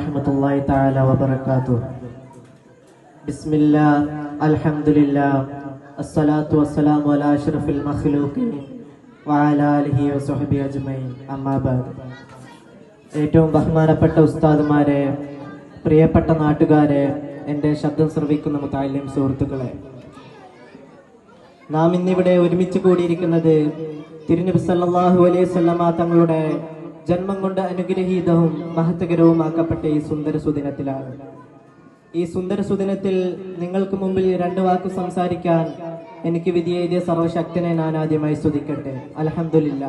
ورحمة الله تعالى وبركاته بسم الله الحمد لله الصلاة والسلام على أشرف المخلوقين وعلى آله وصحبه أجمعين أما بعد ഏറ്റവും ബഹുമാനപ്പെട്ട ഉസ്താദുമാരെ പ്രിയപ്പെട്ട നാട്ടുകാരെ എൻ്റെ ശബ്ദം ശ്രവിക്കുന്ന മുത്തായാലും സുഹൃത്തുക്കളെ നാം ഇന്നിവിടെ ഒരുമിച്ച് കൂടിയിരിക്കുന്നത് തിരുനബി സല്ലല്ലാഹു അലൈഹി സ്വല്ലമ തങ്ങളുടെ ജന്മം കൊണ്ട് അനുഗ്രഹീതവും മഹത്വകരവുമാക്കപ്പെട്ട ഈ സുന്ദര സുദിനത്തിലാണ്. ഈ സുന്ദര സുദിനത്തിൽ നിങ്ങൾക്ക് മുമ്പിൽ രണ്ട് വാക്ക് സംസാരിക്കാൻ എനിക്ക് വിധിയെഴുതിയ സർവശക്തനെ ഞാൻ ആദ്യമായി സ്തുതിക്കട്ടെ. അലഹമില്ല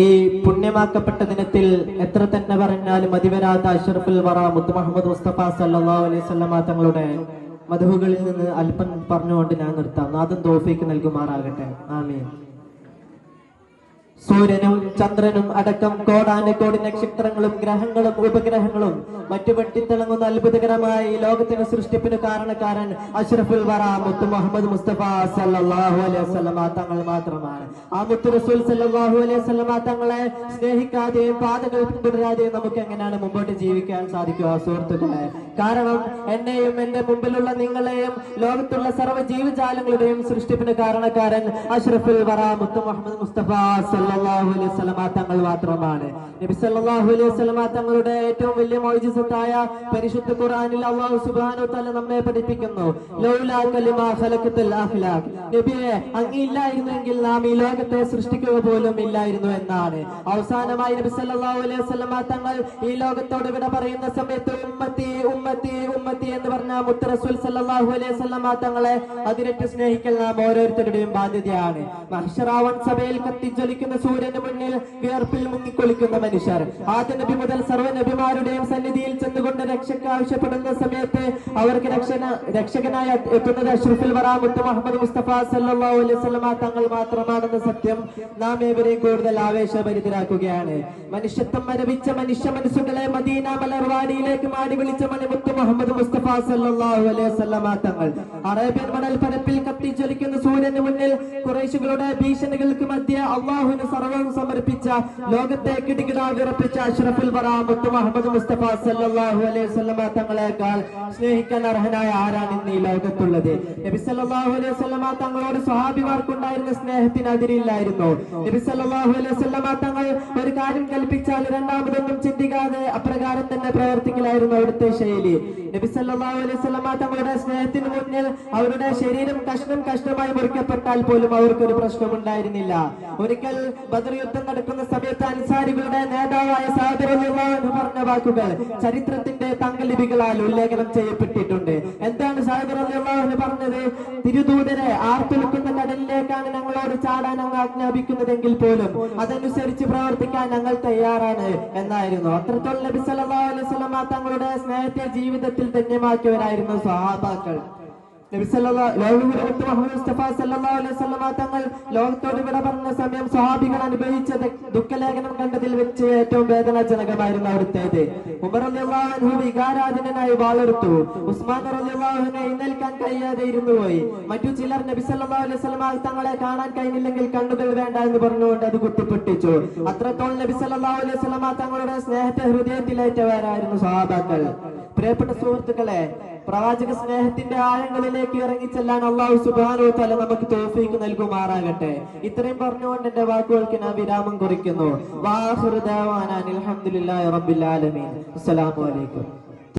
ഈ പുണ്യമാക്കപ്പെട്ട ദിനത്തിൽ എത്ര തന്നെ പറഞ്ഞാലും അതിവരാത്ത അഷറഫുൽ വറ മുത്ത് മുഹമ്മദ് മുസ്തഫ സല്ലാ അലൈഹി വസല്ലമ തങ്ങളുടെ മധുവുകളിൽ നിന്ന് അല്പം പറഞ്ഞുകൊണ്ട് ഞാൻ നിർത്താം. നാദം തോഫിക്ക് നൽകുമാറാകട്ടെ. ആമീൻ. സൂര്യനും ചന്ദ്രനും അടക്കം കോടാനക്കോടി നക്ഷത്രങ്ങളും ഗ്രഹങ്ങളും ഉപഗ്രഹങ്ങളും മറ്റു വെട്ടിത്തിളങ്ങുന്ന അത്ഭുതകരമായ ഈ ലോകത്തിന്റെ സൃഷ്ടിപ്പിന് കാരണക്കാരൻ അഷ്റഫുൽ വറ മുത്തു മുഹമ്മദ് മുസ്തഫ സല്ലാഹു അലൈഹി വസല്ലമ തങ്ങൾ മാത്രമാണ്. ആ മുത്ത് റസൂൽ സല്ലാഹു അലൈഹി വസല്ലമ തങ്ങളെ സ്നേഹിക്കാതെയും പാതകൾ പിന്തുടരാതെയും നമുക്ക് എങ്ങനെയാണ് മുമ്പോട്ട് ജീവിക്കാൻ സാധിക്കുക സുഹൃത്തുക്കളെ? കാരണം എന്നെയും എന്റെ മുമ്പിലുള്ള നിങ്ങളെയും ലോകത്തുള്ള സർവ ജീവജാലങ്ങളുടെയും സൃഷ്ടിപ്പിന് കാരണക്കാരൻ അഷ്റഫുൽ വറ മുത്തു മുഹമ്മദ് മുസ്തഫ സല്ലല്ലാഹു അലൈഹി വസല്ലമ തങ്ങൾ മാത്രമാണ്. നബി സല്ലല്ലാഹു അലൈഹി വസല്ലമ തങ്ങളുടെ ഏറ്റവും വലിയ മോജിസത്തായ പരിശുദ്ധ ഖുർആനിൽ അല്ലാഹു സുബ്ഹാനഹു തല നമ്മെ പഠിപ്പിക്കുന്നു. നബിയെ അങ്ങില്ലായിരുന്നെങ്കിൽ നാം ഈ ലോകത്തെ സൃഷ്ടിക്കുക പോലും ഇല്ലായിരുന്നു എന്നാണ്. അവസാനമായി നബി സല്ലല്ലാഹു അലൈഹി വസല്ലമ തങ്ങൾ ഈ ലോകത്തോട് വിട പറയുന്ന സമയത്ത് ഉമ്മത്തി ഉമ്മത്തി ഉമ്മത്തി എന്ന് പറഞ്ഞ മുത്തറസുൽ സല്ലാഹു അലൈഹി വസല്ലമ തങ്ങളെ അതിരറ്റ് സ്നേഹിക്കൽ നാം ഓരോരുത്തരുടെയും ബാധ്യതയാണ്. മഹിഷറാവൺ സഭയിൽ കത്തിജ്വലിക്കുന്ന സൂര്യന് മുന്നിൽ വിയർപ്പിൽ മുങ്ങിക്കൊളിക്കുന്ന മനുഷ്യർ. ആദ്യ നബി മുതൽ സർവ നബിമാരുടെയും സന്നിധിയിൽ ചെന്നുകൊണ്ട് രക്ഷയ്ക്ക് ആവശ്യപ്പെടുന്ന സമയത്ത് അവർക്ക് രക്ഷന രക്ഷകനായ എത്തുന്നത് അഷ്റഫുൽ വറാമുത്ത് മുഹമ്മദ് മുസ്തഫ സല്ലല്ലാഹു അലൈഹി വസല്ലമ. തങ്ങൾ മാത്രമാണെന്ന സത്യം നാം ഏവരെയും കൂടുതൽ ആവേശഭരിതരാക്കുകയാണ്. മനുഷ്യത്വം മരവിച്ച മനുഷ്യ മനസ്സുകളെ മദീന മലർവാടിയിലേക്ക് മാടി വിളിച്ച മണിമുത്ത് മുഹമ്മദ് മുസ്തഫ സല്ലല്ലാഹു അലൈഹി വസല്ലമ തങ്ങൾ. അറേബ്യൻ മണൽ പരപ്പിൽ കത്തിജ്വലിക്കുന്ന സൂര്യന് മുന്നിൽ കുറേശുകളുടെ ഭീഷണികൾക്ക് മധ്യ അള്ളാഹുവിന് സർവം സമർപ്പിച്ച ലോകത്തെ കിടികിടാ വിറപ്പിച്ച അഷ്റഫുൽ മുത്തു മുഹമ്മദ് മുസ്തഫ സല്ലല്ലാഹു അലൈഹി വസല്ലമ തങ്ങളെക്കാൾ സ്നേഹിക്കാൻ അർഹനായ ആരാണ് ഇന്ന് ഈ ലോകത്തുള്ളത്? നബി സല്ലല്ലാഹു അലൈഹി വസല്ലമ തങ്ങളോട് സ്വഹാബിമാർക്കുണ്ടായിരുന്ന സ്നേഹത്തിന് അതിരില്ലായിരുന്നു നബി സല്ലല്ലാഹു അലൈഹി വസല്ലമ തങ്ങൾ ഒരു കാര്യം കൽപ്പിച്ചാൽ രണ്ടാമതൊന്നും ചിന്തിക്കാതെ അപ്രകാരം തന്നെ പ്രവർത്തിക്കലായിരുന്നു അവിടുത്തെ ശൈലി. നബി സല്ലല്ലാഹു അലൈഹി വസല്ലമ തങ്ങളുടെ സ്നേഹത്തിന് മുന്നിൽ അവരുടെ ശരീരം കഷ്ണം കഷ്ണമായി മുറിക്കപ്പെട്ടാൽ പോലും അവർക്കൊരു പ്രശ്നമുണ്ടായിരുന്നില്ല. ഒരിക്കൽ ബദർ യുദ്ധം നടക്കുന്ന സമയത്ത് അൻസാരികളുടെ നേതാവായ സാദർ എന്ന് പറഞ്ഞ വാക്കുകൾ ചരിത്രത്തിന്റെ തങ്കലിപികളാൽ ഉല്ലേഖനം ചെയ്യപ്പെട്ടിട്ടുണ്ട്. എന്താണ് സാദർ എന്ന് പറഞ്ഞത്? തിരുദൂതരെ ആർത്തുലുക്കുന്ന കടലിലേക്കാണ് ഞങ്ങളോട് ചാടാൻ അങ്ങ് ആജ്ഞാപിക്കുന്നതെങ്കിൽ പോലും അതനുസരിച്ച് പ്രവർത്തിക്കാൻ ഞങ്ങൾ തയ്യാറാണ് എന്നായിരുന്നു. അത്രത്തോളം നബി സല്ലല്ലാഹു അലൈഹി വസല്ലമ തങ്ങളുടെ സ്നേഹത്തെ ജീവിതത്തിൽ ധന്യമാക്കിയവരായിരുന്നു സ്വഹാബാക്കൾ തങ്ങൾ ലോകത്തോട് വിട പറഞ്ഞ സമയം സ്വഹാബികൾ അനുഭവിച്ച ദുഃഖലേഖനം കണ്ടതിൽ വെച്ച് ഏറ്റവും വേദനാജനകമായിരുന്നു അവിടുത്തേത്. ഉമർ അൻഹു വികാരാധീനനായി വാളെടുത്തു. ഉസ്മാൻ അൻഹു എഴുന്നേൽക്കാൻ കഴിയാതെ ഇരുന്നു പോയി. മറ്റു ചിലർ നബി സല്ലല്ലാഹു അലൈഹി വസല്ലമ തങ്ങളെ കാണാൻ കഴിഞ്ഞില്ലെങ്കിൽ കണ്ണുകൾ വേണ്ട എന്ന് പറഞ്ഞുകൊണ്ട് അത് കുത്തിപ്പൊട്ടിച്ചു. അത്രത്തോളം നബി സല്ലല്ലാഹു അലൈഹി വസല്ലമ തങ്ങളുടെ സ്നേഹത്തെ ഹൃദയത്തിലേറ്റവരായിരുന്നു സ്വഹാബാക്കൾ. പ്രിയപ്പെട്ട സുഹൃത്തുക്കളെ പ്രവാചക സ്നേഹത്തിന്റെ ആഴങ്ങളിലേക്ക് ഇറങ്ങിച്ചെല്ലാൻ അള്ളാഹു സുബാനോ തല നമുക്ക് തോഫീക്ക് നൽകുമാറാകട്ടെ. ഇത്രയും പറഞ്ഞുകൊണ്ട് എന്റെ വാക്കുകൾക്ക് ഞാൻ വിരാമം കുറിക്കുന്നു. വാഹുദാവാൻ അലഹമുല്ലാ റബ്ബിൽ ആലമീൻ. അസ്സലാമു അലൈക്കും.